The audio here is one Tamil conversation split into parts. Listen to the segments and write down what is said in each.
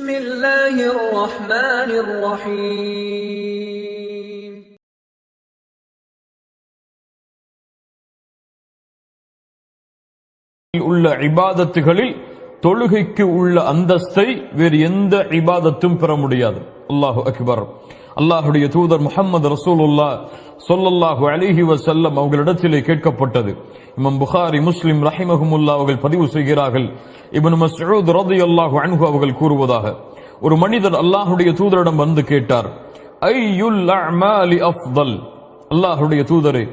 بسم الله الرحمن الرحيم உள்ள இபாதத்துகளில் தொழுகைக்கு உள்ள அந்தஸ்தை வேறு எந்த இபாதத்தும் பெற முடியாது அல்லாஹு அக்பர் அல்லாஹுடைய தூதர் முஹம்மது ரசூலுல்லா சொல்லல்லாஹு அலிஹி வசல்லம் அவர்களிடத்திலே கேட்கப்பட்டது இமம் புகாரி முஸ்லிம் ரஹிமஹமுல்லா அவர்கள் பதிவு செய்கிறார்கள். இவன் மசூத் ரதி அல்லாஹு அன்ஹு அவர்கள் கூறுவதாக ஒரு மனிதர் அல்லாஹுடைய தூதரிடம் வந்து கேட்டார் ஐயுல் அமாலி அஃதல்? அல்லாஹுடைய தூதரே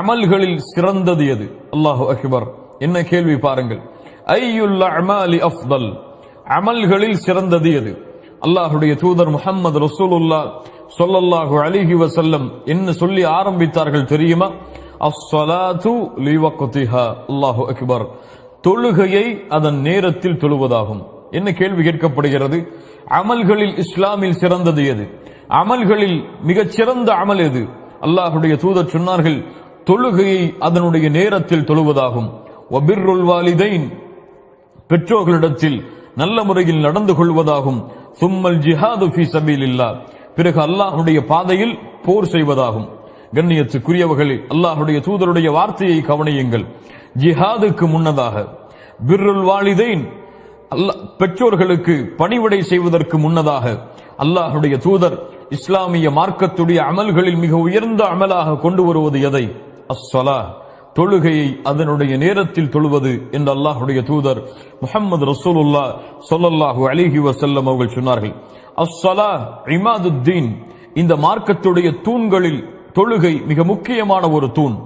அமல்களில் சிறந்தது எது? அல்லாஹு அக்பர் என்ன கேள்வி பாருங்கள். ஐயுல் அமாலி அஃதல்? அமல்களில் சிறந்தது எது? அல்லாஹுடைய தூதர் முஹம்மது ரசூலுல்லா சொல்லல்லாஹு அலிஹி வசல்லம் என்ன சொல்லி ஆரம்பித்தார்கள் தெரியுமா? அஸ்வலாத்து லிவக்திஹா. அல்லாஹு அக்பர். தொழுகையை அதன் நேரத்தில் தொழுவதாகும். என்ன கேள்வி கேட்கப்படுகிறது? அமல்களில் இஸ்லாமில் சிறந்தது எது? அமல்களில் மிகச் சிறந்த அமல் எது? அல்லாஹுடைய தூதர் சொன்னார்கள் தொழுகையை அதனுடைய நேரத்தில் தொழுவதாகும். வபிர்ருல் வாலிதைன் பெற்றோர்களிடத்தில் நல்ல முறையில் நடந்து கொள்வதாகும். சும்மல் ஜிஹாது ஃபி சபீலில்லா பிறகு அல்லாஹுடைய பாதையில் போர் செய்வதாகும். கண்ணியத்துக்குரியவர்களே அல்லாஹுடைய தூதருடைய வார்த்தையை கவனியுங்கள். ஜிஹாதுக்கு முன்னதாக பிர்ருல் வாலிதைன் பெற்றோர்களுக்கு பணிவிடை செய்வதற்கு முன்னதாக அல்லாஹுடைய தூதர் இஸ்லாமிய மார்க்கத்துடைய அமல்களில் மிக உயர்ந்த அமலாக கொண்டு வருவது எதை? அஸ்வலா தொழுகையை அதனுடைய நேரத்தில் தொழுவது என்று அல்லாஹுடைய தூதர் முஹம்மது ரசூலுல்லா சொல்லல்லாஹு அலிஹி வசல்லம் அவர்கள் சொன்னார்கள். அஸ்ஸலா இமாதுத்தீன் இந்த மார்க்கத்துடைய தூண்களில் தொழுகை மிக முக்கியமான ஒரு தூண்.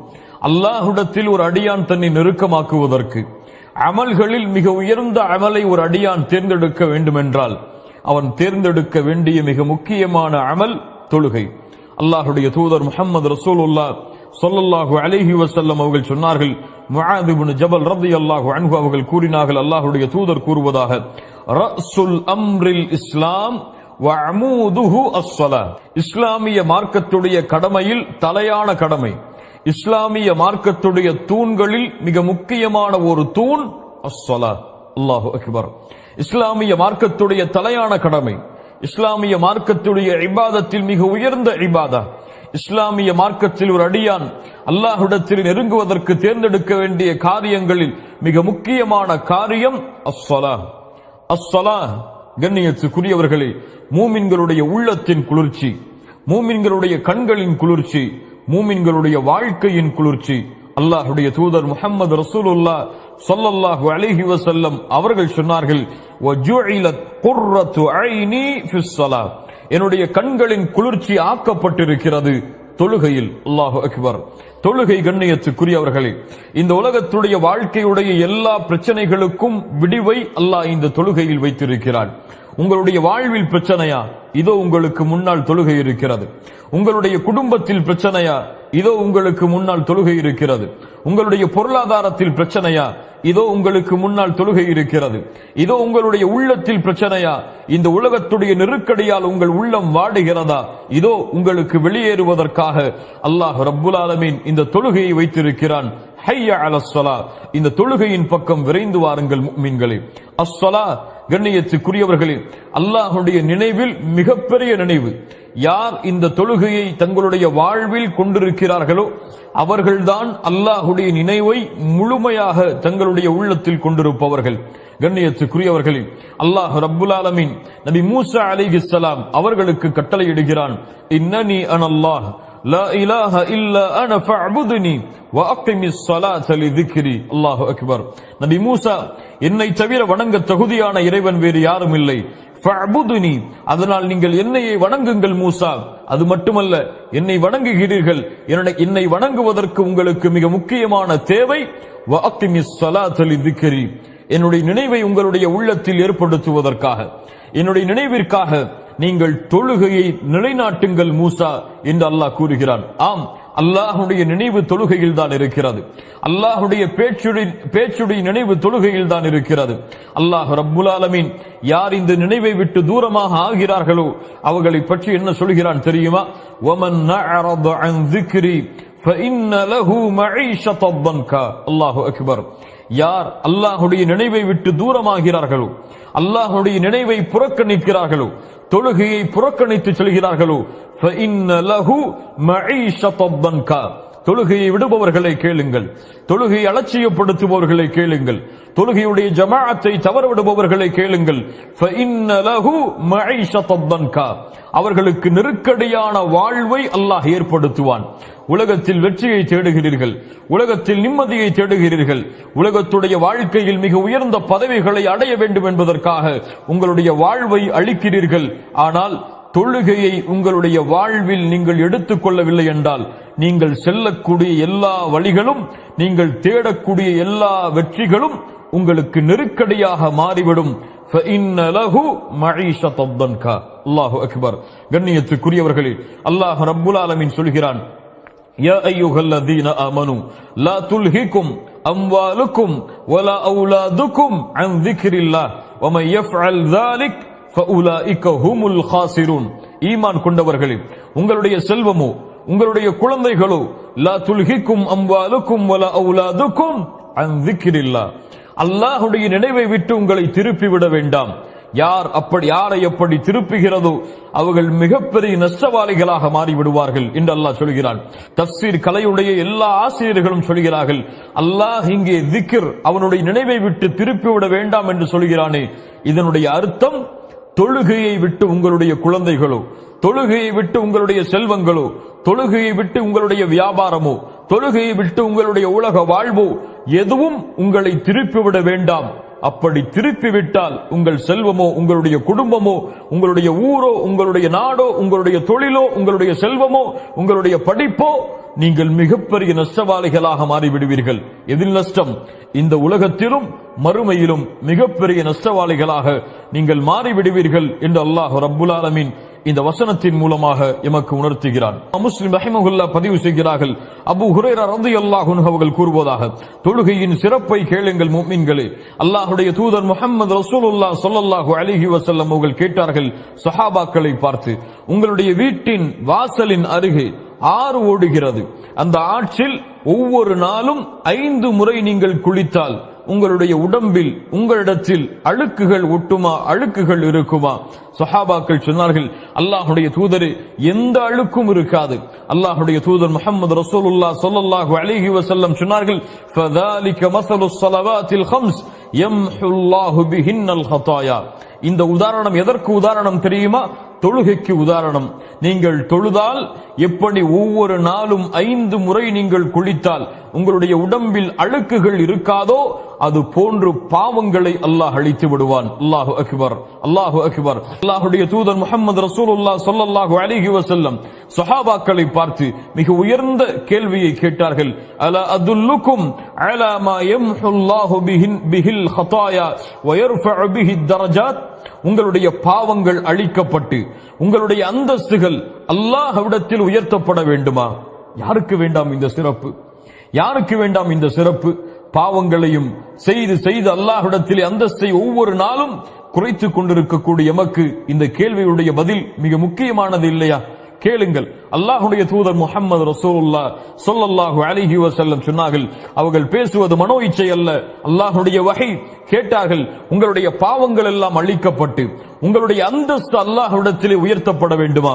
அல்லாஹுடத்தில் ஒரு அடியான் தன்னை நெருக்கமாக்குவதற்கு அமல்களில் மிக உயர்ந்த அமலை ஒரு அடியான் தேர்ந்தெடுக்க வேண்டுமென்றால் அவன் தேர்ந்தெடுக்க வேண்டிய மிக முக்கியமான அமல் தொழுகை. அல்லாஹுடைய தூதர் முஹம்மது ரசூலுல்லா சொல்லல்லாஹு அலைஹி வசல்லம் அவர்கள் சொன்னார்கள் முஹாதிபுன் ஜபல் ஜபல் ரலியல்லாஹு அன்ஹு அவர்கள் கூறினார்கள் அல்லாஹுடைய தூதர் கூறுவதாக ரசுல் அம்ரில் இஸ்லாம் இஸ்லாமிய மார்க்கத்துடைய கடமையில் தலையான கடமை. இஸ்லாமிய மார்க்கத்துடைய தூண்களில் மிக முக்கியமான ஒரு தூண் அஸ்வலா அல்லாஹு அக்பர். இஸ்லாமிய மார்க்கத்துடைய தலையான கடமை. இஸ்லாமிய மார்க்கத்துடைய இபாதத்தில் மிக உயர்ந்த இபாதா. இஸ்லாமிய மார்க்கத்தில் ஒரு அடியான் அல்லாஹுடத்தில் நெருங்குவதற்கு தேர்ந்தெடுக்க வேண்டிய காரியங்களில் மிக முக்கியமான காரியம் அஸ்வலா அஸ்வலா கண்ணியத்துக்குரியவர்களே மூமின்களுடைய உள்ளத்தின் குளிர்ச்சி மூமின்களுடைய கண்களின் குளிர்ச்சி மூமின்களுடைய வாழ்க்கையின் குளிர்ச்சி. அல்லாஹுடைய தூதர் முஹம்மது ரசூலுல்லா சொல்லல்லாஹு அலிஹி வசல்லம் அவர்கள் சொன்னார்கள் என்னுடைய கண்களின் குளிர்ச்சி ஆக்கப்பட்டிருக்கிறது. தொழுகையில் அல்லாஹு அக்பர். தொழுகை கண்ணியத்துக்குரியவர்களே இந்த உலகத்துடைய வாழ்க்கையுடைய எல்லா பிரச்சனைகளுக்கும் விடிவை அல்லாஹ் இந்த தொழுகையில் வைத்திருக்கிறான். உங்களுடைய வாழ்வில் பிரச்சனையா? இதோ உங்களுக்கு முன்னால் தொழுகை இருக்கிறது. உங்களுடைய குடும்பத்தில் பிரச்சனையா? இதோ உங்களுக்கு முன்னால் தொழுகை இருக்கிறது. உங்களுடைய பொருளாதாரத்தில் பிரச்சனையா? இதோ உங்களுக்கு முன்னால் தொழுகை இருக்கிறது. இதோ உங்களுடைய உள்ளத்தில் பிரச்சனையா? இந்த உலகத்துடைய நெருக்கடியால் உங்கள் உள்ளம் வாடுகிறதா? இதோ உங்களுக்கு வெளியேறுவதற்காக அல்லாஹ் ரப்புல் ஆலமீன் இந்த தொழுகையை வைத்திருக்கிறான். ஹையா அலஸ்வலா இந்த தொழுகையின் பக்கம் விரைந்து வாருங்கள் மீன்களே அஸ்வலா கண்ணியத்துக்குரியவர்களே அல்லாஹுடைய நினைவில் மிகப்பெரிய நினைவு. யார் இந்த தொழுகையை தங்களுடைய வாழ்வில் கொண்டிருக்கிறார்களோ அவர்கள்தான் அல்லாஹுடைய நினைவை முழுமையாக தங்களுடைய உள்ளத்தில் கொண்டிருப்பவர்கள். கண்ணியத்துக்குரியவர்களே அல்லாஹ் ரபுல் ஆலமீன் நபி மூசா அலிஹிஸ்லாம் அவர்களுக்கு கட்டளையிடுகிறான் இன்னனி அனல்லாஹ் لا إله إلا أنا فاعبدني وأقم الصلاة لذكري. الله أكبر. நபி மூசா என்னை தவிர வணங்க தகுதியான இறைவன் வேறு யாரும் இல்லை. ஃபஅபுதுனி அதனால் நீங்கள் என்னையே வணங்குங்கள் மூசா. அது மட்டுமல்ல என்னை வணங்குகிறீர்கள். என்னை வணங்குவதற்கு உங்களுக்கு மிக முக்கியமான தேவை வஅக்கிமி ஸலாத லிذிக்ரி என்னுடைய நினைவை உங்களுடைய உள்ளத்தில் ஏற்படுத்துவதற்காக. என்னுடைய நினைவிற்காக நீங்கள் தொழுகையை நிலைநாட்டுங்கள் மூசா என்று அல்லாஹ் கூறுகிறான். ஆம் அல்லாஹுடைய நினைவு தொழுகையில் தான் இருக்கிறது. அல்லாஹுடைய பேச்சுடைய பேச்சுடைய நினைவு தொழுகையில் தான் இருக்கிறது. அல்லாஹ் ரபுல்லாலமீன் யார் இந்த நினைவை விட்டு தூரமாக ஆகிறார்களோ அவர்களை பற்றி என்ன சொல்கிறான் தெரியுமா? ஒமன் அல்லாஹு அக்பர் யார் அல்லாஹுடைய நினைவை விட்டு தூரமாகிறார்களோ அல்லாஹுடைய நினைவை புறக்கணிக்கிறார்களோ தொழுகையை புறக்கணித்து செல்கிறார்களோ தொழுகையை விடுபவர்களை கேளுங்கள். தொழுகையை அலட்சியப்படுத்துபவர்களை கேளுங்கள். தொழுகையுடைய ஜமாஅத்தை தவறவிடுபவர்களை கேளுங்கள். அவர்களுக்கு நெருக்கடியான வாழ்வை அல்லாஹ் ஏற்படுத்துவான். உலகத்தில் வெற்றியை தேடுகிறீர்கள். உலகத்தில் நிம்மதியை தேடுகிறீர்கள். உலகத்துடைய வாழ்க்கையில் மிக உயர்ந்த பதவிகளை அடைய வேண்டும் என்பதற்காக உங்களுடைய வாழ்வை அளிக்கிறீர்கள். ஆனால் தொழுகையை உங்களுடைய வாழ்வில் நீங்கள் எடுத்துக்கொள்ளவில்லை என்றால் நீங்கள் செல்லக்கூடிய எல்லா வழிகளும் நீங்கள் தேடக்கூடிய எல்லா வெற்றிகளும் உங்களுக்கு நெருக்கடியாக மாறிவிடும் فَإِنَّ لَهُ مَعِيشَةً ضَنْكًا அல்லாஹு அக்பர் கண்ணியத்துக்குரியவர்களே அல்லாஹ் ரப்புல் ஆலமீன் சொல்கிறான் يا أيها الذين آمنوا لا تلهكم أموالكم ولا أولادكم عن ذكر الله ومن يفعل ذلك فأولئك هم الخاسرون ஈமான் கொண்டவர்களே உங்களுடைய செல்வமோ உங்களுடைய குழந்தைகளோ லா துல்ஹிக்கும் அம்வாலுக்கும் வல அவுலாதுக்கும் அன் அல்லாஹுடைய நினைவை விட்டு உங்களை திருப்பி விட வேண்டாம். யார் அப்படி யாரை எப்படி திருப்புகிறதோ அவர்கள் மிகப்பெரிய நஷ்டவாளிகளாக மாறிவிடுவார்கள் என்று அல்லாஹ் சொல்கிறான். தப்சீர் கலையுடைய எல்லா ஆசிரியர்களும் சொல்கிறார்கள் அல்லாஹ் இங்கே திக்ர் அவனுடைய நினைவை விட்டு திருப்பி விட வேண்டாம் என்று சொல்கிறானே. இதனுடைய அர்த்தம் தொழுகையை விட்டு உங்களுடைய குழந்தைகளோ தொழுகையை விட்டு உங்களுடைய செல்வங்களோ தொழுகையை விட்டு உங்களுடைய வியாபாரமோ தொழுகையை விட்டு உங்களுடைய உலக வாழ்வோ எதுவும் உங்களை திருப்பிவிட வேண்டாம். அப்படி திருப்பி விட்டால் உங்கள் செல்வமோ உங்களுடைய குடும்பமோ உங்களுடைய ஊரோ உங்களுடைய நாடோ உங்களுடைய தொழிலோ உங்களுடைய செல்வமோ உங்களுடைய படிப்போ நீங்கள் மிகப்பெரிய நஷ்டவாளிகளாக மாறிவிடுவீர்கள். எதில் நஷ்டம்? இந்த உலகத்திலும் மறுமையிலும் மிகப்பெரிய நஷ்டவாளிகளாக நீங்கள் மாறிவிடுவீர்கள் என்று அல்லாஹ் ரப்புல் ஆலமீன் இந்த வசனத்தின் மூலமாக எமக்கு உணர்த்துகிறான். முஸ்லிம் ரஹிமகுல்லா பதிவு செய்கிறார்கள். அபு ஹுரேரா ரந்து அல்லாஹ் அவர்கள் கூறுவதாக தொழுகையின் சிறப்பை கேளுங்கள் முஃமின்களே அல்லாஹுடைய தூதர் முஹம்மது ரசூலுல்லா சொல்லல்லாஹு அலிஹி வசல்லம் அவர்கள் கேட்டார்கள் சஹாபாக்களை பார்த்து உங்களுடைய வீட்டின் வாசலின் அருகே ஆறு ஓடுகிறது. அந்த ஆற்றில் ஒவ்வொரு நாளும் ஐந்து முறை நீங்கள் குளித்தால் உங்களுடைய உடம்பில் உங்களிடத்தில் அழுக்குகள் ஒட்டுமா? அழுக்குகள் இருக்குமா? சஹாபாக்கள் சொன்னார்கள் அல்லாஹுடைய தூதரு எந்த அழுக்கும் இருக்காது. அல்லாஹுடைய தூதர் முகமது ரசூலுல்லா சொல்லல்லாஹு அலிஹி வசல்லம் சொன்னார்கள் ஃபதாலிக மஸலு ஸலவாத்தில் ஹம்ஸ் யம்ஹுல்லாஹு பிஹின்னல் ஹதாயா இந்த உதாரணம் எதற்கு உதாரணம் தெரியுமா? தொழுகைக்கு உதாரணம். நீங்கள் தொழுதால் எப்படி ஒவ்வொரு நாளும் ஐந்து முறை நீங்கள் குளித்தால் உங்களுடைய உடம்பில் அழுக்குகள் இருக்காதோ அது போன்று பாவங்களை அல்லாஹ் அழித்து விடுவான். அல்லாஹு அக்பர். அல்லாஹு அக்பர். அல்லாஹுடைய தூதர் முகமது ரசூலுல்லாஹ் சொல்லல்லாஹு அலிஹி வசல்லம் சஹாபாக்களை பார்த்து மிக உயர்ந்த கேள்வியை கேட்டார்கள். அல அதுல்லுக்கும் அலா மா யம்ஹுல்லாஹு பிஹின் பிஹில் ஹதாயா வ யர்ஃபஉ பிஹி தரஜாத்? உங்களுடைய பாவங்கள் அழிக்கப்பட்டு உங்களுடைய அந்தஸ்துகள் அல்லாஹ்விடத்தில் உயர்த்தப்பட வேண்டுமா? யாருக்கு வேண்டாம் இந்த சிறப்பு? யாருக்கு வேண்டாம் இந்த சிறப்பு? பாவங்களையும் செய்து செய்து அல்லாஹ்விடத்தில் அந்தஸ்தை ஒவ்வொரு நாளும் குறைத்துக் கொண்டிருக்கக்கூடிய எமக்கு இந்த கேள்வியுடைய பதில் மிக முக்கியமானது இல்லையா? கேளுங்கள். அல்லாஹுடைய தூதர் முகமது ரசூல்லா சொல்லல்லாஹு அலிஹி வசல்லம் சொன்னார்கள் அவர்கள் பேசுவது மனோ இச்சை அல்ல. அல்லாஹுடைய வகை கேட்டார்கள் உங்களுடைய பாவங்கள் எல்லாம் அழிக்கப்பட்டு உங்களுடைய அந்தஸ்து அல்லாஹுடத்திலே உயர்த்தப்பட வேண்டுமா?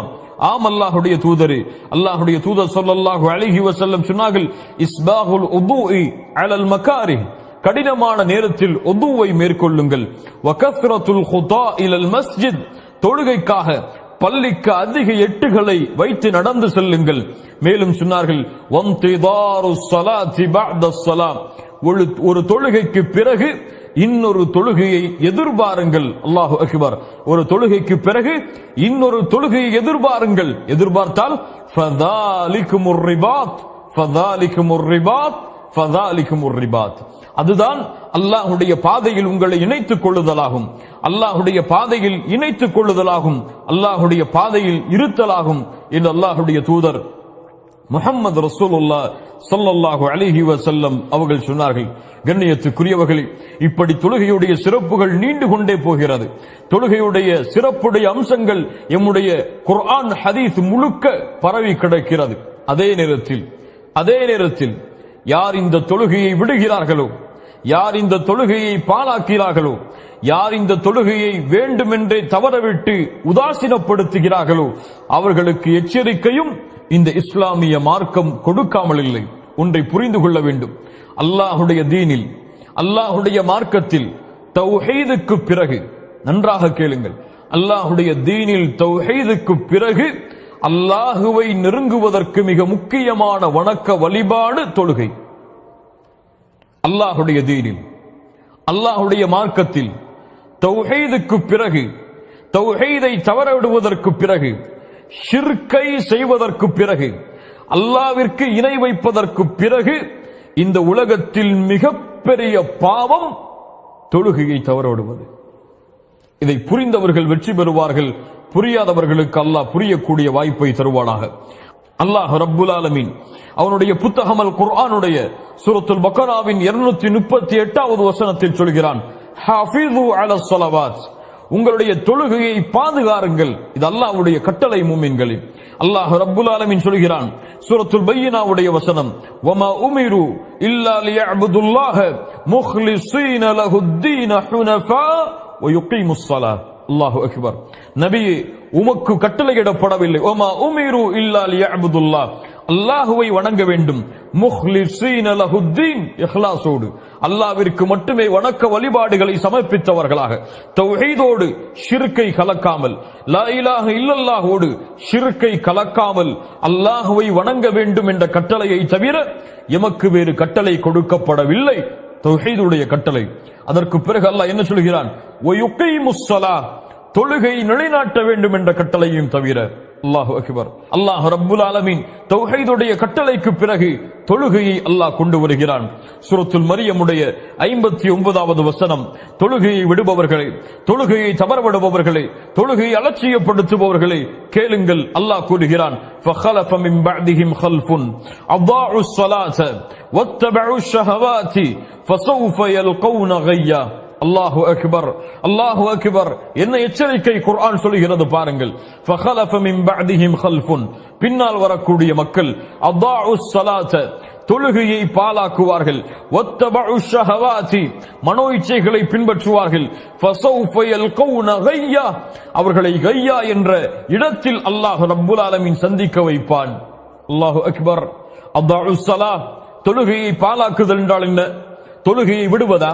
ஆம் அல்லாஹுடைய தூதரே. அல்லாஹுடைய தூதர் சொல்லல்லாஹு அலிஹி வசல்லம் சொன்னார்கள் இஸ்பாகுல் உதுஇ அலல் மகாரி கடினமான நேரத்தில் ஒதுவை மேற்கொள்ளுங்கள். வகத்ரத்துல் ஹுதா இலல் மஸ்ஜித். தொழுகைக்காக பள்ளிக்கு அதிக எட்டுகளை வைத்து நடந்து செல்லுங்கள். மேலும் சொன்னார்கள் ஒரு ஒரு தொழுகைக்கு பிறகு இன்னொரு தொழுகையை எதிர்பாருங்கள். அல்லாஹு அக்பர். ஒரு தொழுகைக்கு பிறகு இன்னொரு தொழுகையை எதிர்பாருங்கள். எதிர்பார்த்தால் ஃபதாலிக்குமுர் ரிபாத். ஃபதாலிக்குமுர் ரிபாத். ஃபதாலிக்குமுர் ரிபாத் அதுதான் அல்லாஹுடைய பாதையில் உங்களை இணைத்துக் கொள்ளுதலாகும். அல்லாஹுடைய பாதையில் இணைத்துக் கொள்ளுதலாகும். அல்லாஹுடைய பாதையில் இருத்தலாகும் என்று அல்லாஹுடைய தூதர் முகமது ரசூலுல்லா சொல்லல்லாஹு அலிஹி வசல்லம் அவர்கள் சொன்னார்கள். கண்ணியத்துக்குரியவர்களே இப்படி தொழுகையுடைய சிறப்புகள் நீண்டு கொண்டே போகிறது. தொழுகையுடைய சிறப்புடைய அம்சங்கள் எம்முடைய குர்ஆன் ஹதீஸ் முழுக்க பரவி கிடக்கிறது. அதே நேரத்தில் அதே நேரத்தில் யார் இந்த தொழுகையை விடுகிறார்களோ யார் இந்த தொழுகையை பாழாக்கிறார்களோ யார் இந்த தொழுகையை வேண்டுமென்றே தவறவிட்டு உதாசீனப்படுத்துகிறார்களோ அவர்களுக்கு எச்சரிக்கையும் இந்த இஸ்லாமிய மார்க்கம் கொடுக்காமல் இல்லை. ஒன்றை புரிந்து கொள்ள வேண்டும். அல்லாஹுடைய தீனில் அல்லாஹுடைய மார்க்கத்தில் தௌஹீதுக்கு பிறகு நன்றாக கேளுங்கள். அல்லாஹுடைய தீனில் தௌஹீதுக்கு பிறகு அல்லாஹுவை நெருங்குவதற்கு மிக முக்கியமான வணக்க வழிபாடு தொழுகை. அல்லாஹுடைய தீனில் அல்லாஹுடைய மார்க்கத்தில் தௌஹீதுக்கு பிறகு தௌஹீதை தவறவிடுவதற்கு பிறகு ஷிர்கை செய்வதற்கு பிறகு அல்லாவிற்கு இணை வைப்பதற்கு பிறகு இந்த உலகத்தில் மிகப்பெரிய பாவம் தொழுகையை தவறவிடுவது. இதை புரிந்தவர்கள் வெற்றி பெறுவார்கள். புரியாதவர்களுக்கு அல்லாஹ் புரியக்கூடிய வாய்ப்பை தருவானாக. அல்லாஹ் ரப்புல் ஆலமீன். அவனுடைய புத்தகமல் குர்ஆனுடைய சுரத்துல் பக்கராவின் இருநூத்தி முப்பத்தி எட்டாவது வசனத்தில் சொல்கிறான் உங்களுடைய தொழுகையை பாதுகாருங்கள். இது அல்லாஹ்வுடைய கட்டளை மூமின்களின். அல்லாஹ் ரப்புல் ஆலமீன் சொல்கிறான் சூரத்துல் பையினாவுடைய வசனம் வம உமிரு இல்லா லியஅபுதுல்லாஹ முஹ்லிஸீன லஹுத்தீன ஹுனஃபா வயுகீமுஸ் ஸலாத் அல்லாஹு அக்பர் நபியே உமக்கு கட்டளையிடப்படவில்லை ஓமா உமீரு இல்லா யஅபுதுல்லா அல்லாஹுவை வணங்க வேண்டும். முஹ்லிஸீன லஹுத்தீன். இஹ்லாஸோடு. அல்லாஹ்விற்கு மட்டுமே வணக்க வழிபாடுகளை சமர்ப்பித்தவர்களாக. தௌஹீதோடு. ஷிர்கை கலக்காமல். லா இலாஹ இல்லல்லாஹோடு. ஷிர்கை கலக்காமல். அல்லாஹுவை வணங்க வேண்டும் என்ற கட்டளையை தவிர எமக்கு வேறு கட்டளை கொடுக்கப்படவில்லை. தௌஹீதுடைய கட்டளை. அதற்கு பிறகு அல்லாஹ் என்ன சொல்கிறான்? ஒயுக்கைமுஸ் ஸலாஹ் தொழுகை நிலைநாட்ட வேண்டும் என்ற கட்டளையும் தவிர அல்லாஹு அக்பர் அல்லாஹ் ரப்புல் ஆலமீன் தௌஹீதுடைய கட்டளைக்கு பிறகு தொழுகையை அல்லாஹ் கொண்டு வருகிறான் சூரத்துல் மரியமுடைய ஐம்பத்தி ஒன்பதாவது வசனம் தொழுகையை விடுபவர்களே தொழுகையை தவறவிடுபவர்களே தொழுகையை அலட்சியப்படுத்துபவர்களே கேளுங்கள் அல்லாஹ் கூறுகிறான் فخلف من بعدهم خلف أضاعوا الصلاة واتبعوا الشهوات فسوف يلقون غيا அல்லாஹு அக்பர் அல்லாஹு அக்பர். என்ன எச்சரிக்கை குர்ஆன் சொல்லுகிறது பாருங்கள். பின்னால் வரக்கூடிய மக்கள் அதாஉ சலாத்த தொழுகையை பாலாக்குவார்கள் ஒத்தபு ஷஹவாதி மனோ இச்சைகளை பின்பற்றுவார்கள். அவர்களை கையா என்ற இடத்தில் அல்லாஹ் ரப்புல் ஆலமின் சந்திக்க வைப்பான். அல்லாஹு அக்பர். அதாஉ சலா தொழுகையை பாலாக்குதல் என்றால் என்ன? தொழுகையை விடுவதா?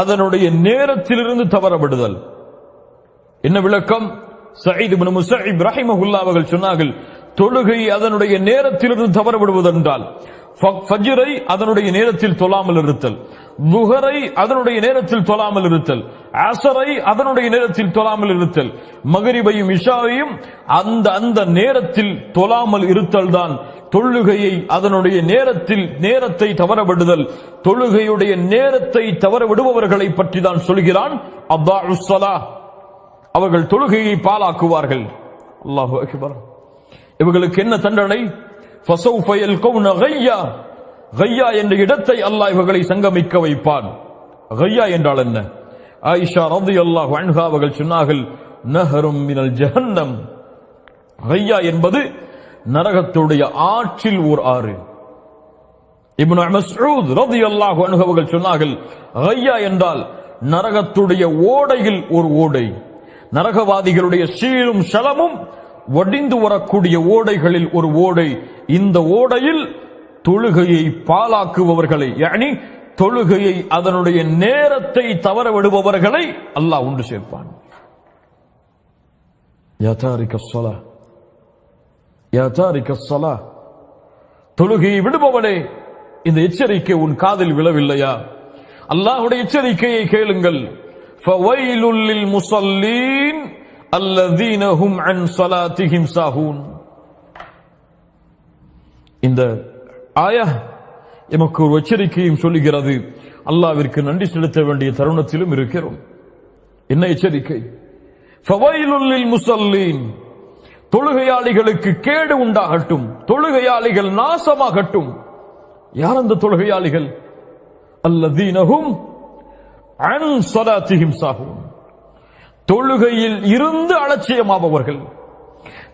அதனுடைய நேரத்திலிருந்து தவறப்படுதல் என்ன விளக்கம்? சயீத் இப்னு முஸஇப் ரஹிமஹுல்லா அவர்கள் சொன்னார்கள் தொழுகை அதனுடைய நேரத்திலிருந்து தவறவிடுவதென்றால் ஃபஜ்ரை அதனுடைய நேரத்தில் தொழாமல் இருத்தல் துஹரை அதனுடைய நேரத்தில் தொழாமல் இருத்தல் அசரை அதனுடைய நேரத்தில் தொழாமல் இருத்தல் மகரிபையும் இஷாவையும் அந்த அந்த நேரத்தில் தொழாமல் இருத்தல் தான் தொழுகையை அதனுடைய நேரத்தில் நேரத்தை தவறவிடுதல். தொழுகையுடைய நேரத்தை தவற விடுபவர்களை பற்றி தான் சொல்கிறான் அப்பா அவர்கள் தொழுகையை பாலாக்குவார்கள் அல்லாஹு அக்பர். இவர்களுக்கு என்ன தண்டனை? கையா. என்ற இடத்தை அல்லாஹ் இவர்களை சங்கமிக்க வைப்பான். கையா என்றால் என்ன? ஆயிஷா ரலியல்லாஹு அன்ஹா அவர்கள் சொன்னார்கள் நஹரும் மினல் ஜஹன்னம். கையா என்பது நரகத்துடைய ஆற்றில் ஓர் ஆறு. இப்னு மஸ்ஊத் ரலியல்லாஹு அன்ஹு அவர்கள் சொன்னார்கள் கையா என்றால் நரகத்துடைய ஓடையில் ஒரு ஓடை. நரகவாதிகளுடைய சீலும் சலமும் ஒடிந்து வரக்கூடிய ஓடைகளில் ஒரு ஓடை. இந்த ஓடையில் தொழுகையை பாலாக்குபவர்களை யானி தொழுகையை அதனுடைய நேரத்தை தவற விடுபவர்களை அல்லாஹ் உண்டு சேர்ப்பான். தொழுகையை விடுபவனே இந்த எச்சரிக்கை உன் காதில் விழவில்லையா? அல்லாஹுடைய எச்சரிக்கையை கேளுங்கள். முசல்லீன் அல்லதீனஹும் அன் சலாத்திஹிம் சாஹூன். இந்த ஆயா எமக்கு ஒரு எச்சரிக்கையும் சொல்லுகிறது. அல்லாவிற்கு நன்றி செலுத்த வேண்டிய தருணத்திலும் இருக்கிறோம். என்ன எச்சரிக்கை? ஃபவைலுல்லில் முசல்லீன். தொழுகையாளிகளுக்கு கேடு உண்டாகட்டும். தொழுகையாளிகள் நாசமாகட்டும். யார் அந்த தொழுகையாளிகள்? அல்லதீனஹும் அன் சலாத்திஹிம் சாகும் தொழுகையில் இருந்து அலட்சியமாபவர்கள்.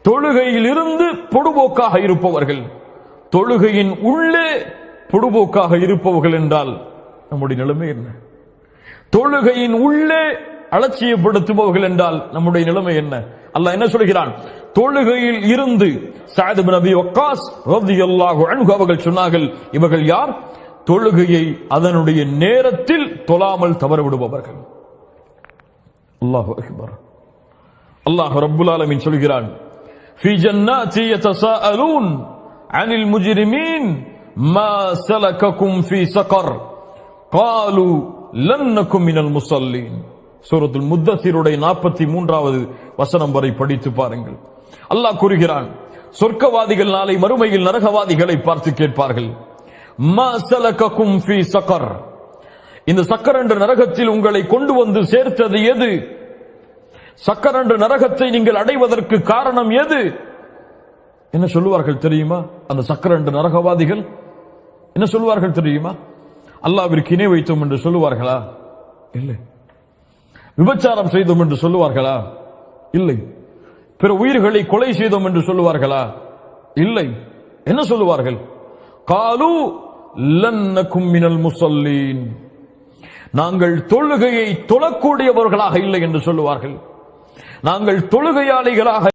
தொழுகையில் இருந்து பொடுபோக்காக இருப்பவர்கள். தொழுகையின் உள்ளே பொடுபோக்காக இருப்பவர்கள் என்றால் நம்முடைய நிலைமை என்ன? தொழுகையின் உள்ளே அலட்சியப்படுத்துபவர்கள் என்றால் நம்முடைய நிலைமை என்ன? அல்லாஹ் என்ன சொல்கிறான்? தொழுகையில் இருந்து சாயத் நபி வக்காஸ் அன்ஹு அவர்கள் சொன்னார்கள் இவர்கள் யார்? தொழுகையை அதனுடைய நேரத்தில் தொழாமல் தவறவிடுபவர்கள். அல்லாஹு அக்பர் அல்லாஹ் ரப்புல் ஆலமீன் சொல்கிறான் في جنات يتساءلون عن المجرمين ما سلككم في سقر قالوا لن نكن من المصلين சூரத்துல் முத்தசிருடைய நாற்பத்தி மூன்றாவது வசனம் வரை படித்து பாருங்கள் அல்லாஹ் கூறுகிறான் சொர்க்கவாதிகள் நாளை மறுமையில் நரகவாதிகளை பார்த்து கேட்பார்கள் மா சலகக்கும் ஃபீ சக்கர் இந்த சக்கரன்று நரகத்தில் உங்களை கொண்டு வந்து சேர்த்தது எது? சக்கரண்டு நரகத்தை நீங்கள் அடைவதற்கு காரணம் எது? என்ன சொல்லுவார்கள் தெரியுமா? அந்த சக்கரன்று நரகவாதிகள் என்ன சொல்லுவார்கள் தெரியுமா? அல்லாவிற்கு இணை வைத்தோம் என்று சொல்லுவார்களா? இல்லை. விபச்சாரம் செய்தோம் என்று சொல்லுவார்களா? இல்லை. பிற உயிர்களை கொலை செய்தோம் என்று சொல்லுவார்களா? இல்லை. என்ன சொல்லுவார்கள்? காலு லன்னக்கும் மினல் முசல்லீன். நாங்கள் தொழுகையை தொழக்கூடியவர்களாக இல்லை என்று சொல்லுவார்கள். நாங்கள் தொழுகையாளிகளாக